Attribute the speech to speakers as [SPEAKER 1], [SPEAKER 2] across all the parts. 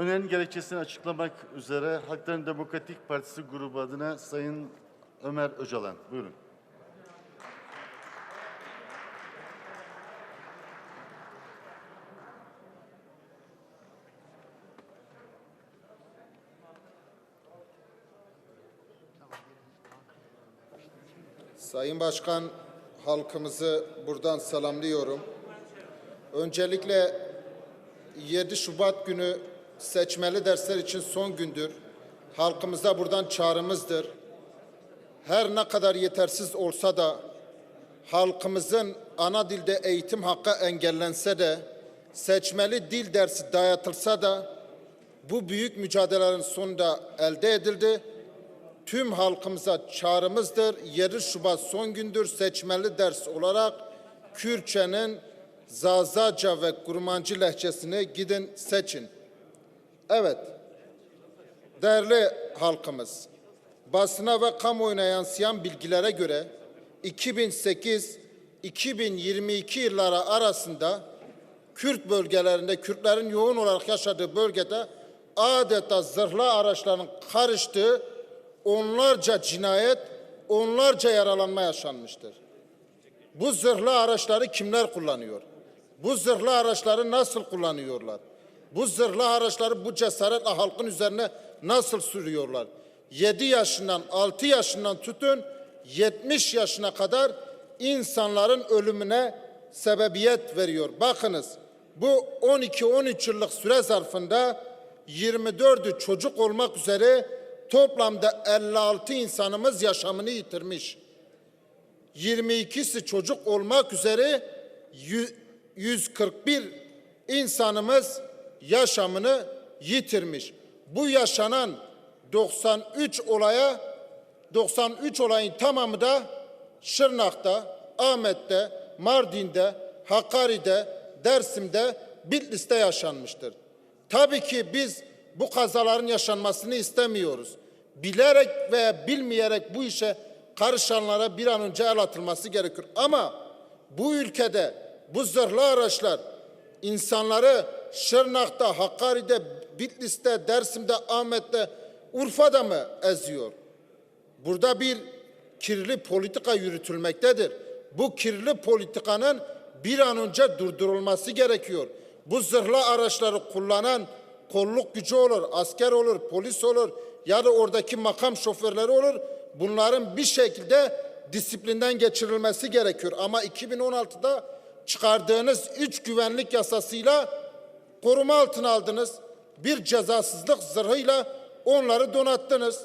[SPEAKER 1] Önerin gerekçesini açıklamak üzere Halkların Demokratik Partisi grubu adına Sayın Ömer Öcalan. Buyurun.
[SPEAKER 2] Sayın Başkan, halkımızı buradan selamlıyorum. Öncelikle 7 Şubat günü seçmeli dersler için son gündür. Halkımıza buradan çağrımızdır. Her ne kadar yetersiz olsa da halkımızın ana dilde eğitim hakkı engellense de seçmeli dil dersi dayatılsa da bu büyük mücadelelerin sonunda elde edildi tüm halkımıza çağrımızdır. 7 Şubat son gündür seçmeli ders olarak Kürtçenin Zazaca ve Kurmancı lehçesini gidin seçin. Evet, değerli halkımız, basına ve kamuoyuna yansıyan bilgilere göre 2008-2022 yılları arasında Kürt bölgelerinde, Kürtlerin yoğun olarak yaşadığı bölgede adeta zırhlı araçların karıştığı onlarca cinayet, onlarca yaralanma yaşanmıştır. Bu zırhlı araçları kimler kullanıyor? Bu zırhlı araçları nasıl kullanıyorlar? Bu zırhlı araçları bu cesaretle halkın üzerine nasıl sürüyorlar? 7 yaşından 6 yaşından tutun 70 yaşına kadar insanların ölümüne sebebiyet veriyor. Bakınız bu 12-13 yıllık süre zarfında 24'ü çocuk olmak üzere toplamda 56 insanımız yaşamını yitirmiş. 22'si çocuk olmak üzere yü- 141 insanımız yaşamını yitirmiş. Bu yaşanan 93 olaya 93 olayın tamamı da Şırnak'ta, Ahmet'te, Mardin'de, Hakkari'de, Dersim'de, Bitlis'te yaşanmıştır. Tabii ki biz bu kazaların yaşanmasını istemiyoruz. Bilerek veya bilmeyerek bu işe karışanlara bir an önce el atılması gerekir. Ama bu ülkede bu zırhlı araçlar insanları Şırnak'ta, Hakkari'de, Bitlis'te, Dersim'de, Ahmet'te, Urfa'da mı eziyor? Burada bir kirli politika yürütülmektedir. Bu kirli politikanın bir an önce durdurulması gerekiyor. Bu zırhlı araçları kullanan kolluk gücü olur, asker olur, polis olur ya da oradaki makam şoförleri olur. Bunların bir şekilde disiplinden geçirilmesi gerekiyor. Ama 2016'da çıkardığınız üç güvenlik yasasıyla koruma altına aldınız. Bir cezasızlık zırhıyla onları donattınız.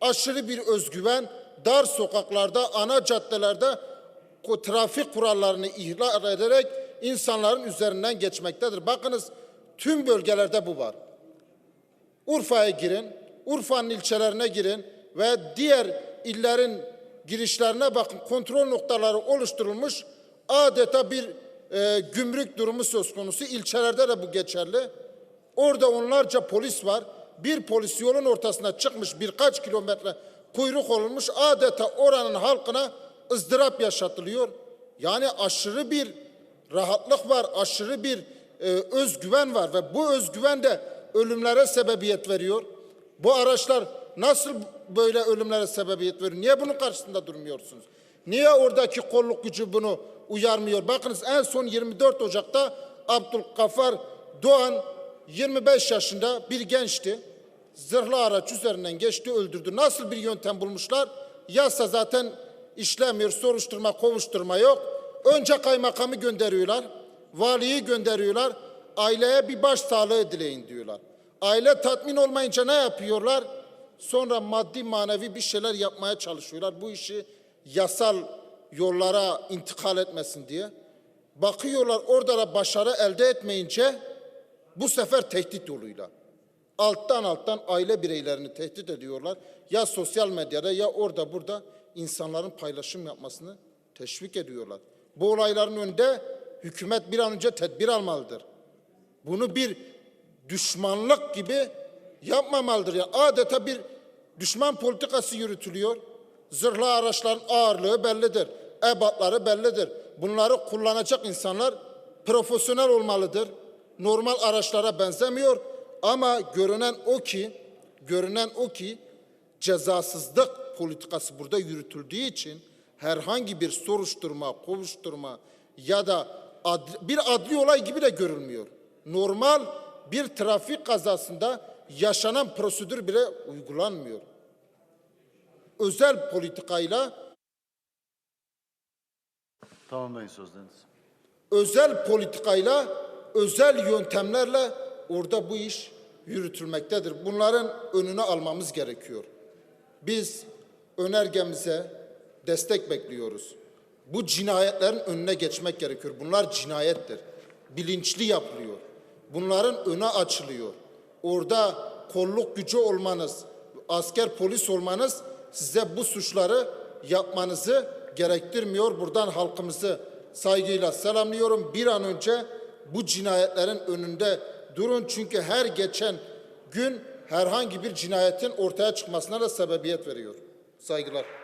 [SPEAKER 2] Aşırı bir özgüven dar sokaklarda, ana caddelerde trafik kurallarını ihlal ederek insanların üzerinden geçmektedir. Bakınız tüm bölgelerde bu var. Urfa'ya girin, Urfa'nın ilçelerine girin ve diğer illerin girişlerine bakın. Kontrol noktaları oluşturulmuş. Adeta bir e, gümrük durumu söz konusu. İlçelerde de bu geçerli. Orada onlarca polis var. Bir polis yolun ortasına çıkmış birkaç kilometre kuyruk olmuş. Adeta oranın halkına ızdırap yaşatılıyor. Yani aşırı bir rahatlık var, aşırı bir e, özgüven var ve bu özgüven de ölümlere sebebiyet veriyor. Bu araçlar nasıl böyle ölümlere sebebiyet veriyor? Niye bunun karşısında durmuyorsunuz? Niye oradaki kolluk gücü bunu uyarmıyor? Bakınız en son 24 Ocak'ta Abdülgafar Doğan 25 yaşında bir gençti. Zırhlı araç üzerinden geçti, öldürdü. Nasıl bir yöntem bulmuşlar? Yasa zaten işlemiyor, soruşturma, kovuşturma yok. Önce kaymakamı gönderiyorlar, valiyi gönderiyorlar, aileye bir baş sağlığı dileyin diyorlar. Aile tatmin olmayınca ne yapıyorlar? Sonra maddi manevi bir şeyler yapmaya çalışıyorlar. Bu işi yasal yollara intikal etmesin diye. Bakıyorlar orada da başarı elde etmeyince bu sefer tehdit yoluyla. Alttan alttan aile bireylerini tehdit ediyorlar. Ya sosyal medyada ya orada burada insanların paylaşım yapmasını teşvik ediyorlar. Bu olayların önünde hükümet bir an önce tedbir almalıdır. Bunu bir düşmanlık gibi yapmamalıdır. Ya adeta bir düşman politikası yürütülüyor. Zırhlı araçların ağırlığı bellidir. Ebatları bellidir. Bunları kullanacak insanlar profesyonel olmalıdır. Normal araçlara benzemiyor. Ama görünen o ki, görünen o ki cezasızlık politikası burada yürütüldüğü için herhangi bir soruşturma, kovuşturma ya da ad- bir adli olay gibi de görülmüyor. Normal bir trafik kazasında yaşanan prosedür bile uygulanmıyor. Özel politikayla
[SPEAKER 1] Tamamlayın sözlerinizi.
[SPEAKER 2] özel politikayla, özel yöntemlerle orada bu iş yürütülmektedir. Bunların önünü almamız gerekiyor. Biz önergemize destek bekliyoruz. Bu cinayetlerin önüne geçmek gerekiyor. Bunlar cinayettir. Bilinçli yapılıyor. Bunların önü açılıyor. Orada kolluk gücü olmanız, asker polis olmanız size bu suçları yapmanızı gerektirmiyor. Buradan halkımızı saygıyla selamlıyorum. Bir an önce bu cinayetlerin önünde durun çünkü her geçen gün herhangi bir cinayetin ortaya çıkmasına da sebebiyet veriyor. Saygılar.